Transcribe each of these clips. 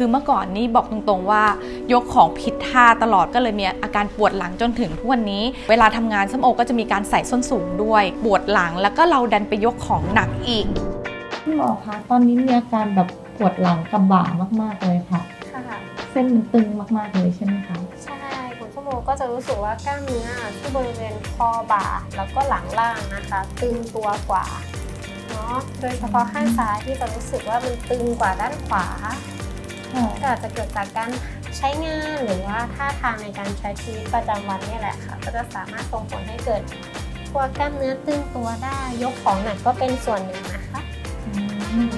คือเมื่อก่อนนี้บอกตรงๆว่า ยกของผิดท่าตลอดก็เลยมีอาการปวดหลังจนถึงทุกวันนี้ เวลาทำงานส้มโอก็จะมีการใส่ส้นสูงด้วยปวดหลังแล้วก็เราดันไปยกของหนักอีกคุณหมอคะตอนนี้มีอาการแบบปวดหลังกับบ่ามากๆเลยค่ะค่ะเส้นมันตึงมากๆเลยใช่ไหมคะใช่คุณชั่วโมงก็จะรู้สึกว่ากล้ามเนื้อที่บริเวณคอบ่าแล้วก็หลังล่างนะคะ ตึงตัวกว่าเนาะโดยเฉพาะข้างซ้ายที่จะรู้สึกว่ามันตึงกว่าด้านขวาค่ะ ก็อาจจะเกิดจากการใช้งานหรือว่าท่าทางในการใช้ชีวิตประจำวันเนี่ยแหละค่ะ ก็จะสามารถส่งผลให้เกิดพวกกล้ามเนื้อตึงตัวได้ ยกของหนักก็เป็นส่วนหนึ่งนะคะอืม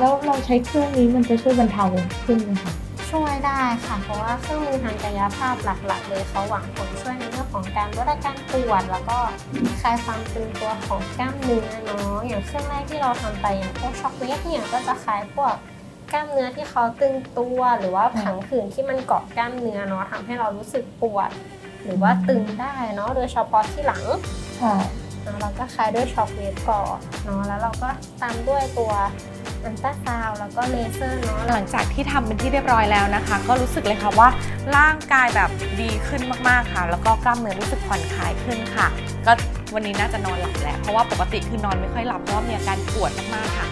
แล้วเราใช้เครื่องนี้มันจะช่วยบรรเทาขึ้นไหมคะช่วยได้ค่ะ เพราะว่าเครื่องมือทางกายภาพหลัก ๆ เลยเขาหวังผลช่วยในเรื่องของการลดอาการปวดแล้วก็คลายความตึงตัวของกล้ามเนื้อเนาะอย่างเครื่องแรกที่เราทำไปอย่างพวกช็อคเวฟเนี่ยก็จะคลายพวก กล้ามเนื้อที่เขาตึงตัว หรือว่าผังผืดที่มันเกาะกล้ามเนื้อเนาะทำให้เรารู้สึกปวด หรือว่าตึงได้เนาะโดยเฉพาะที่หลังค่ะเนาะเราก็คลายด้วยช็อคเวฟก่อนเนาะแล้วเราก็ตามด้วยตัวอันต้าซาวด์แล้วก็เลเซอร์เนาะหลังจากที่ทำเป็นที่เรียบร้อยแล้วนะคะ ก็รู้สึกเลยค่ะว่าร่างกายแบบดีขึ้นมากๆค่ะ แล้วก็กล้ามเนื้อรู้สึกผ่อนคลายขึ้นค่ะ ก็วันนี้น่าจะนอนหลับแหละเพราะว่าปกติคือนอนไม่ค่อยหลับเพราะว่ามีอาการปวดมากๆค่ะ